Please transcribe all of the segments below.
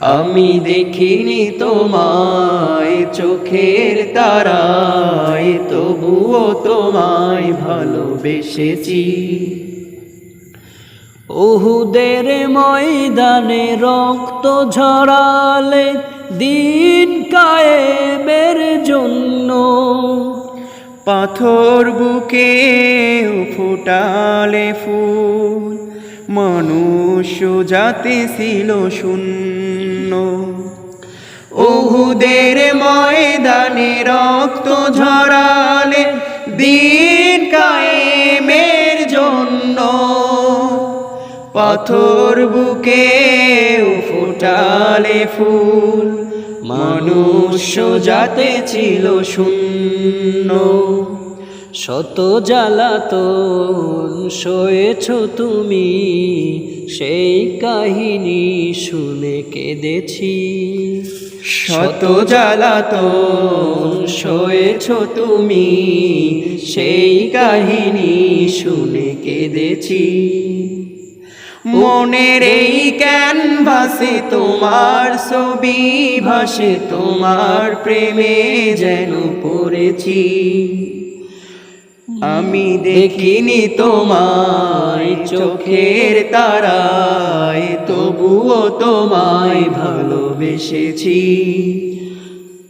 আমি দেখিনি তোমায় চোখের তারায়, তবুও তোমায় ভালোবেসেছি। ওহুদের ময়দানে রক্ত ঝরালে দিন কায়েমের জন্য। পাথর বুকে ফুটালে ফুল মানুষ জাতি ছিল শূন্য। ওহুদের ময়দানে রক্ত ঝরালে দিন কায়েমের জন্য। পাথর বুকে ফুটালে ফুল মানুষ যাতে ছিল শূন্য। শত জ্বালাতন সয়েছ তুমি, সেই কাহিনী শুনে কেঁদেছি। শত জ্বালাতন সয়েছ তুমি, সেই কাহিনী শুনে কেঁদেছি। মনের এই ক্যানভাসে তোমার ছবি ভাসে, তোমার প্রেমে যেন পড়েছি। আমি দেখিনি তোমায় চোখের তারায়, তবুও তোমায় ভালোবেসেছি।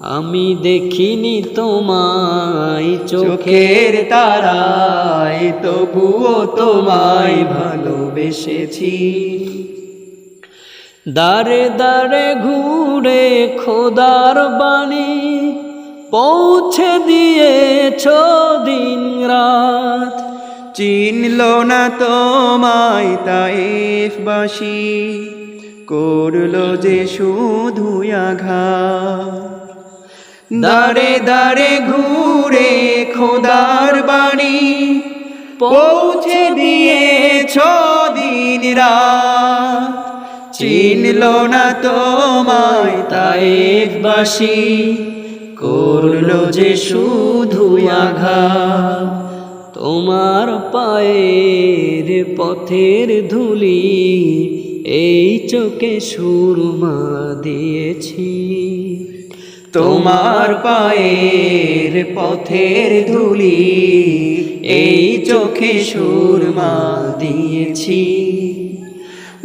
আমি দেখিনি তোমায় চোখের তারায়, তবুও তোমায় ভালোবেসেছি। দারে দারে ঘুরে খোদার বাণী পৌঁছে দিয়েছ দিন রাত। চিনল না তোমায় তাইফবাসী করল যে শুধু আঘাত। দাঁড়ে দারে ঘুরে খোদার বাড়ি পৌঁছে দিয়েছ দিন রাত। চিনল না তোমায় তাইফবাসী করল যে শুধু আঘাত, তোমার পায়ের পথের ধুলি এই চোখে সুরমা দিয়েছি। তোমার পায়ের পথের ধুলি এই চোখে সুরমা দিয়েছি।